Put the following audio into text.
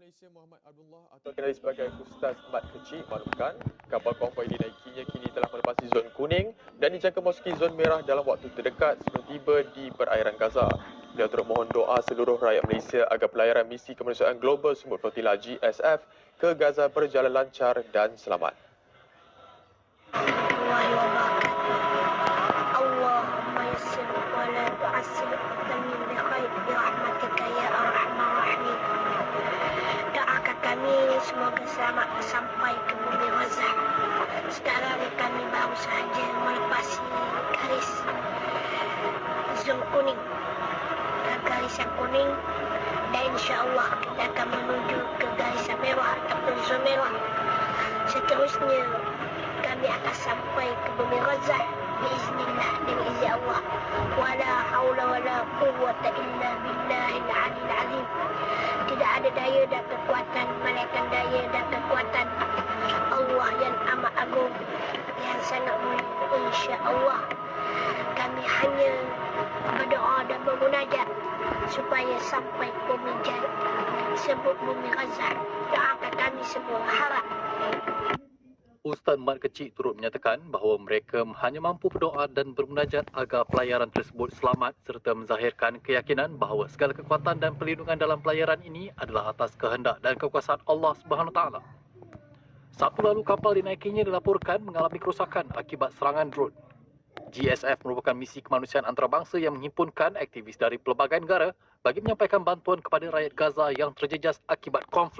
Malaysia Muhammad Abdullah atau dikenali sebagai Ustaz Mat Kecik maklumkan kapal konvoi dinaikinya kini telah melepasi zon kuning dan dijangka memasuki zon merah dalam waktu terdekat sebelum tiba di perairan Gaza. Beliau turut mohon doa seluruh rakyat Malaysia agar pelayaran misi kemanusiaan global Sumut Flotilla GSF ke Gaza berjalan lancar dan selamat. Allahumma yassir wa la tu'assir wa bi khair bi rahmat. Selamat sampai ke bumi Gaza. Sekarang kami baru sahaja melepasi garis zon kuning. Dan garisan kuning dan insyaAllah kita akan menuju ke garisan merah ataupun zon merah. Seterusnya kami akan sampai ke bumi Gaza biiznillah dengan izin Allah. Wala haula wala quwwata illa billahil aliyil azim daya dan kekuatan melainkan daya dan kekuatan Allah yang amat agung yang sangat mulia. insya-Allah kami hanya berdoa dan bermunajat supaya sampai bumi jaya. Sebut bumi Gaza doakan kami semua harap Ustaz Mat Kecil turut menyatakan bahawa mereka hanya mampu berdoa dan bermunajat agar pelayaran tersebut selamat serta menzahirkan keyakinan bahawa segala kekuatan dan perlindungan dalam pelayaran ini adalah atas kehendak dan kekuasaan Allah Subhanahu Taala. Sabtu lalu kapal dinaikinya dilaporkan mengalami kerosakan akibat serangan drone. GSF merupakan misi kemanusiaan antarabangsa yang menghimpunkan aktivis dari pelbagai negara bagi menyampaikan bantuan kepada rakyat Gaza yang terjejas akibat konflik